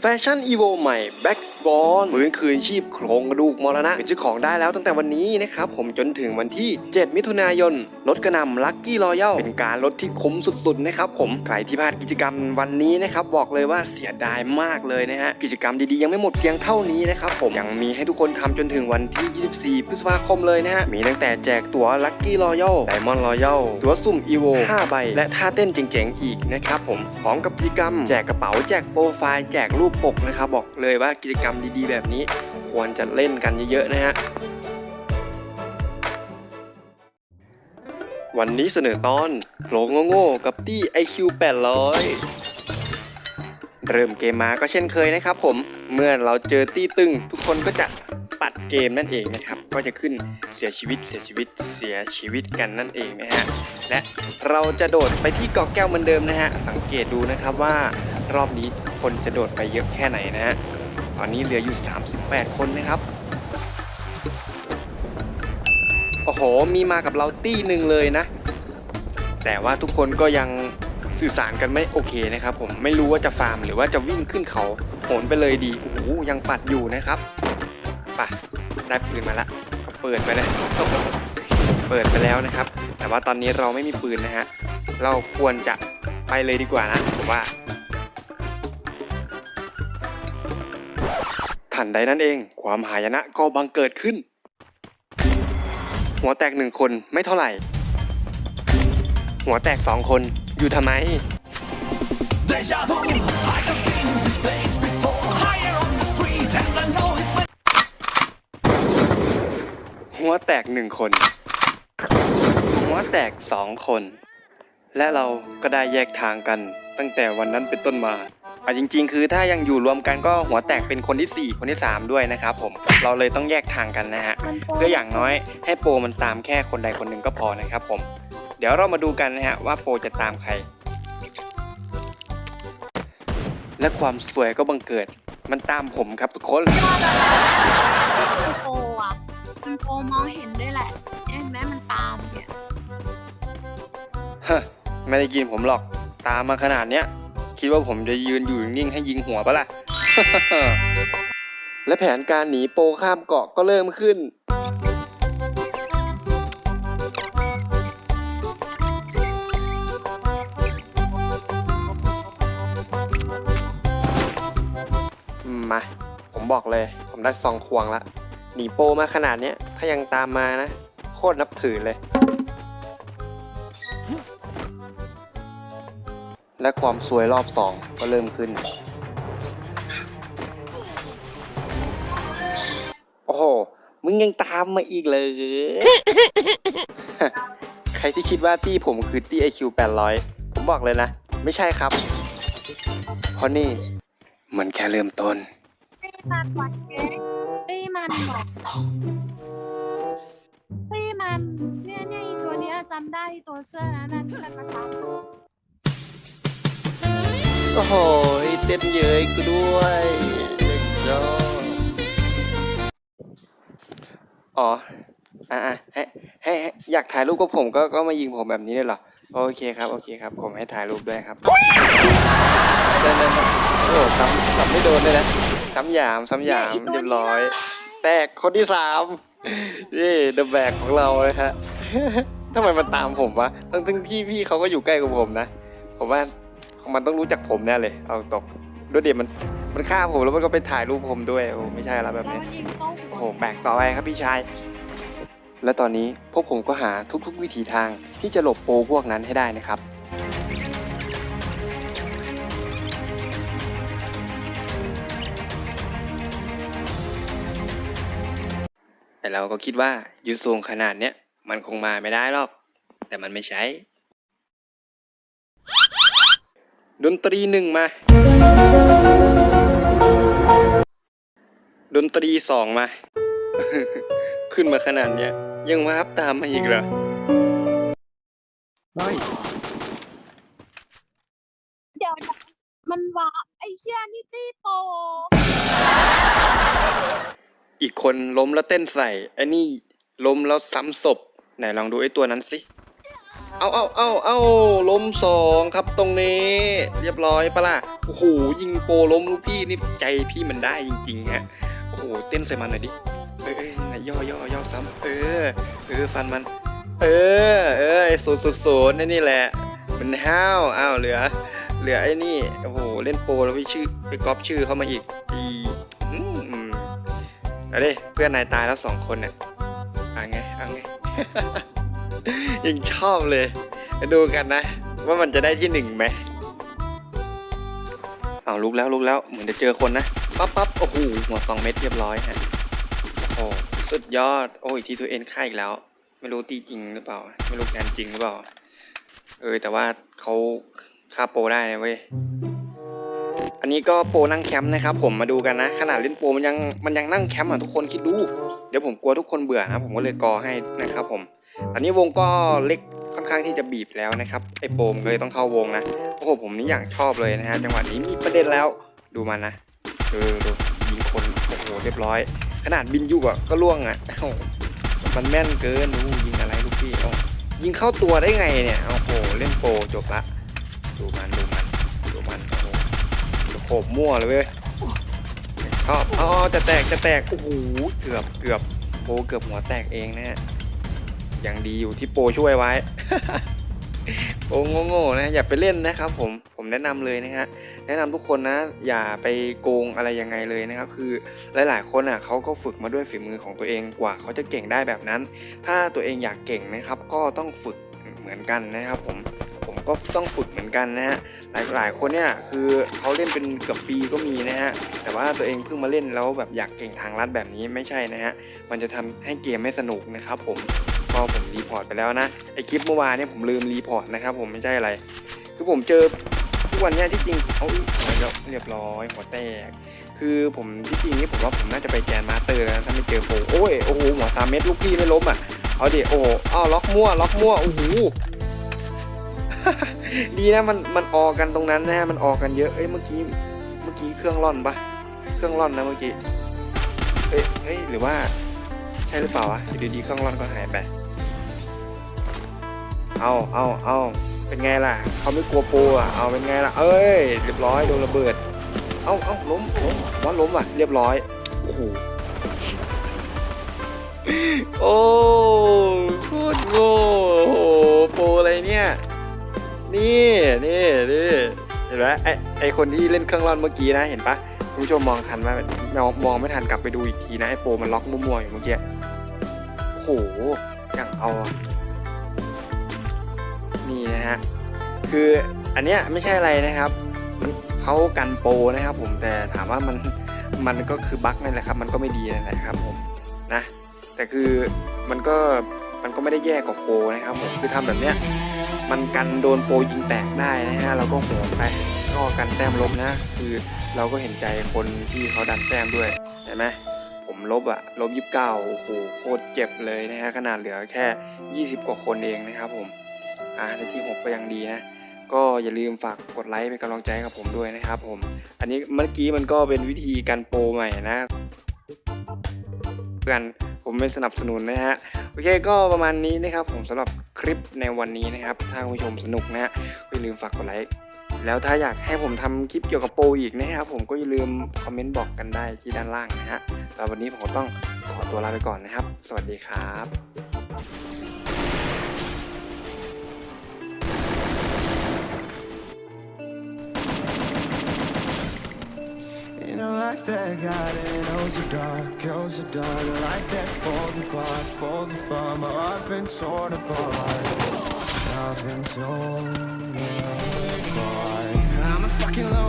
แฟชั่นอีโวใหม่แบ็กบอลฟื้นคืนชีพโครงกระดูกมรณะเป็นเจ้าของได้แล้วตั้งแต่วันนี้นะครับผมจนถึงวันที่ 7 มิถุนายนลดกระนำลัคกี้รอยัลเป็นการลดที่คุ้มสุดๆนะครับผมใครที่พลาดกิจกรรมวันนี้นะครับบอกเลยว่าเสียดายมากเลยนะฮะกิจกรรมดีๆ ยังไม่หมดเพียงเท่านี้นะครับผมยังมีให้ทุกคนทำจนถึงวันที่ 24 พฤษภาคมเลยนะฮะมีตั้งแต่แจกตั๋วลัคกี้รอยัลไดมอนด์รอยัลตั๋วสุ่มอีโว5ใบและท่าเต้นเจ๋งๆอีกนะครับผมพร้อมกับกิจกรรม แจกกระเป๋าแจกโปรไฟล์แจกรูปปกนะครับบอกเลยว่ากิจกรรมดีๆ แบบนี้ ควรจะเล่นกันเยอะๆนะฮะวันนี้เสนอตอนโผล่โง่ๆกับตี้ IQ 800 เริ่มเกมมาก็เช่นเคยนะครับผม เมื่อเราเจอตี้ตึง ทุกคนก็จะปัดเกมนั่นเองนะครับ ก็จะขึ้นเสียชีวิตเสียชีวิตเสียชีวิตกันนั่นเองนะฮะ และเราจะโดดไปที่เกาะแก้วเหมือนเดิมนะฮะ สังเกตดูนะครับว่ารอบนี้คนจะโดดไปเยอะแค่ไหนนะฮะ อนนี้เหลืออยู่ 38 คนนะครับ โอ้โห มีมากับเราตี้หนึ่งเลยนะ แต่ว่าทุกคนก็ยังสื่อสารกันไม่โอเคนะครับ ผมไม่รู้ว่าจะฟาร์มหรือว่าจะวิ่งขึ้นเขาโหนไปเลยดี โอ้โห ยังปัดอยู่นะครับไปะได้ปืนมาละก็เปิดไปเลยเปิดไปแล้วนะครับ แต่ว่าตอนนี้เราไม่มีปืนนะฮะ เราควรจะไปเลยดีกว่านะผมว่า ทันใดนั้นเอง ความหายนะก็บังเกิดขึ้น หัวแตกหนึ่งคนไม่เท่าไหร่ หัวแตกสองคนอยู่ทำไม Deja vu, I just been in this place before Higher on the street and I know it's my หัวแตกหนึ่งคน หัวแตกสองคน และเราก็ได้แยกทางกันตั้งแต่วันนั้นเป็นต้นมา อะจริง ๆ คือถ้ายังอยู่รวมกันก็หัวแตกเป็นคนที่สี่คนที่สามด้วยนะครับผมเราเลยต้องแยกทางกันนะฮะเพื่ออย่างน้อยให้โปรมันตามแค่คนใดคนหนึ่งก็พอนะครับผมเดี๋ยวเรามาดูกันนะฮะว่าโปรจะตามใคร และความสวยก็บังเกิดมันตามผมครับทุกคนมันโปรอะมันโปรมองเห็นด้วยแหละเห็นไหมมันตามเนี่ยฮะไม่ได้กินผมหรอกตามมาขนาดเนี้ย คิดว่าผมจะยืนอยู่นิ่งให้ยิงหัวปะล่ะ และแผนการหนีโปข้ามเกาะก็เริ่มขึ้น มา ผมบอกเลย ผมได้ซองควงละ หนีโปมาขนาดเนี้ย ถ้ายังตามมานะ โคตรนับถือเลย และความสวยรอบสองก็เริ่มขึ้น โอ้โห มึงยังตามมาอีกเลย ใครที่คิดว่าตี้ผมคือตี้ IQ 800 ผมบอกเลยนะ ไม่ใช่ครับ เพราะนี่มันแค่เริ่มต้น ตีมันวัดเอ๊ะตีมันบอกตีมันเนี่ยเนี่ยอีตัวเนี้ยจำได้อีตัวเสื้อนั้นนะที่มันมาทโอ้ โหเต้นเย้ยกูด้วยเด็กจ้าอ๋ออ่าให้ให้ให้อยากถ่ายรูปกับผมก็ก็มายิงผมแบบนี้เลยเหรอ โอเคครับ โอเคครับ ผมให้ถ่ายรูปด้วยครับเดินเดินโอ้โหซ้ำซ้ำไม่โดนเลยนะ ซ้ำหยาม ซ้ำหยาม เรียบร้อย แตกคนที่สามนี่เดอะแบกของเราเลยฮะทำไมมันตามผมวะ ทั้งทั้งที่พี่เขาก็อยู่ใกล้กับผมนะ ผมว่า มันต้องรู้จักผมแน่เลย เอาตกด้วยเดี๋ยวมันมันฆ่าผมแล้วมันก็ไปถ่ายรูปผมด้วยโอ้ไม่ใช่แล้วำแบบแล้วนี้มันยิงเข้าหัโอ้วโหแบกต่อไปครับพี่ชาย และตอนนี้พวกผมก็หาทุกๆ วิถีทางที่จะหลบโปรพวกนั้นให้ได้นะครับแต่เราก็คิดว่ายุดสูงขนาดเนี้ยมันคงมาไม่ได้หรอก แต่มันไม่ใช้ ดนตรีหนึ่งมา ดนตรีสองมา ขึ้นมาขนาดเนี้ย ยังวาร์ปตามมาอีกเหรอเฮ้ยเดี๋ยวนะมันว่าไอ้เชี่ยนี่ตีโปรอีกคนล้มแล้วเต้นใส่ไอ้นี่ล้มแล้วซ้ำศพไหนลองดูไอ้ตัวนั้นสิ เอาเอาเอาเอาล้มสองครับตรงนี้ เรียบร้อยปะล่ะโอ้โหยิงโปรล้มลูกพี่นี่ใจพี่มันได้จริงๆฮะโอ้โหเต้นใส่มันหน่อยดิเอ้ยเอ้ยไหนย่อย่อย่อซ้ำเออเออฟันมัน เออเออไอ้ศูนย์ศูนย์ศูนย์นั่นนี่แหละมันห้าวอ้าวเหลือ เหลือไอ้นี่โอ้โหเล่นโปรแล้วไปชื่อไปก๊อปชื่อเข้ามาอีกอีอืมอืมเอาดิเพื่อนนายตายแล้วสองคนเนี่ยอะไงอะไง ยังชอบเลยไปดูกันนะ ว่ามันจะได้ที่หนึ่งไหมเอาลุกแล้วลุกแล้วเหมือนจะเจอคนนะปั๊บปั๊บโอ้โหหัวสองเม็ดเรียบร้อยฮะโอ้สุดยอดโอ้ยทีทูเอ็นค่ายอีกแล้ว ไม่รู้ตีจริงหรือเปล่า ไม่รู้แกนจริงหรือเปล่า เออแต่ว่าเขาฆ่าโปรได้เว้ยอันนี้ก็โปรนั่งแคมป์นะครับ ผมมาดูกันนะ ขนาดเล่นโปรมันยังมันยังนั่งแคมป์อะทุกคนคิดดู เดี๋ยวผมกลัวทุกคนเบื่อนะผมก็เลยกอให้นะครับผม ตอนนี้วงก็เล็กค่อนข้างที่จะบีบแล้วนะครับไอ้โปมเลยต้องเข้าวงนะโอ้โหผมนี่อย่างชอบเลยนะฮะจังหวะนี้มีประเด็นแล้วดูมันนะเออดูยิงคนโอ้โหเรียบร้อย ขนาดบินยู่อะก็ล่วงอะมันแม่นเกินดูยิงอะไรลูกพี่โอ้ยิงเข้าตัวได้ไงเนี่ยโอ้โหเล่นโปรจบละดูมันดูมันดูมันโอ้โหโขบมั่วเลยเว้ยชอบอ๋อจะแตกจะแตกโอ้โหเกือบเกือบโปรเกือบหัวแตกเองนะฮะ ยังดีอยู่ที่โปรช่วยไว้โปรโง่ๆนะ อย่าไปเล่นนะครับผม ผมแนะนำเลยนะฮะ แนะนำทุกคนนะ อย่าไปโกงอะไรยังไงเลยนะครับ คือหลายๆคนอะเขาก็ฝึกมาด้วยฝีมือของตัวเองกว่าเขาจะเก่งได้แบบนั้น ถ้าตัวเองอยากเก่งนะครับ ก็ต้องฝึกเหมือนกันนะครับผมผมก็ต้องฝึกเหมือนกันนะฮะหลายหลายคนเนี่ยคือเขาเล่นเป็นเกือบปีก็มีนะฮะแต่ว่าตัวเองเพิ่งมาเล่นแล้วแบบอยากเก่งทางลัดแบบนี้ไม่ใช่นะฮะมันจะทำให้เกมไม่สนุกนะครับผม ก็ผมรีพอร์ตไปแล้วนะไอคลิปเมื่อวานเนี่ยผมลืมรีพอร์ตนะครับผมไม่ใช่อะไร คือผมเจอทุกวันเนี้ยที่จริงเอาแล้วเรียบร้อยหัวแตก คือผมที่จริงนี่ผมว่าผมน่าจะไปแกนมาสเตอร์แล้วถ้าไม่เจอโฟโอ้ยโอ้โหหัวสามเม็ดลูกพี่ไม่ล้มอะเอาดิโอ้อ้าวล็อกมั่วล็อกมั่วโอ้โหดีนะมันมันออกกันตรงนั้นนะฮะมันออกกันเยอะเอ้ยเมื่อกี้เมื่อกี้เครื่องร่อนปะเครื่องร่อนนะเมื่อกี้เอ้ยเอ้ยหรือว่าใช่หรือเปล่าวะอยู่ดีเครื่องร่อนก็หายไป เอาเอาเอาเป็นไงล่ะเขาไม่กลัวปรอะเอาเป็นไงล่ะเอ้ยเรียบร้อยโดนระเบิด เอาเอาล้มล้มว่าล้มอะเรียบร้อยโอ้โหโอ้โคตรโง่โอ้โหปรอะไรเนี่ยนี่นี่นี่เห็นไหมไอไอคนที่เล่นเครื่องร่อนเมื่อกี้นะเห็นปะคุณผู้ชมมองทันไหมมองมองไม่ทันกลับไปดูอีกทีนะไอโปมันล็อกมั่วๆอยู่เมื่อกี้โอ้โหอย่างเอาอะ นี่นะฮะคืออันเนี้ยไม่ใช่อะไรนะครับมันเขากันโปนะครับ ผมแต่ถามว่ามันมันก็คือบั๊กนั่นแหละครับ มันก็ไม่ดีนั่นะครับผมนะแต่คือมันก็มันก็ไม่ได้แย่กว่าโปนะครับผมคือทำแบบเนี้ยมันกันโดนโปยิงแตกได้นะฮะเราก็โหนไปก็กันแต้มลบนะ คือเราก็เห็นใจคนที่เขาดันแต้มด้วยเห็นไหมผมลบอะลบยี่สิบเก้าโอ้โหโคตรเจ็บเลยนะฮะขนาดเหลือแค่ 20 กว่าคนเองนะครับผม อ่าในที่ 6 ก็ยังดีนะ ก็อย่าลืมฝากกดไลค์เป็นกำลังใจกับผมด้วยนะครับผม อันนี้เมื่อกี้มันก็เป็นวิธีการโปรใหม่นะกันผมไม่สนับสนุนนะฮะ โอเคก็ประมาณนี้นะครับ ผมสำหรับคลิปในวันนี้นะครับ ถ้าคุณผู้ชมสนุกนะฮะอย่าลืมฝากกดไลค์แล้วถ้าอยากให้ผมทำคลิปเกี่ยวกับโปรอีกนะครับ ผมก็อย่าลืมคอมเมนต์บอกกันได้ที่ด้านล่างนะฮะสำหรับวันนี้ผมก็ต้องขอตัวลาไปก่อนนะครับ สวัสดีครับ life that got it, oh so dark, oh so dark. A life that falls apart, falls apart. My heart been torn apart. I've been torn apart. I'm a fucking loner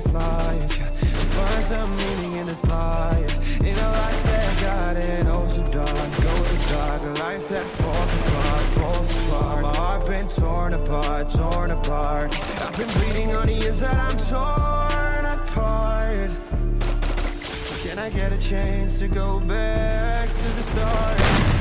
this life. Find some meaning in this life In a life that got it oh so dark, oh so dark A life that falls apart, falls apart My heart been torn apart, torn apart I've been bleeding on the inside, I'm torn, apart. Can I get a chance to go back to the start?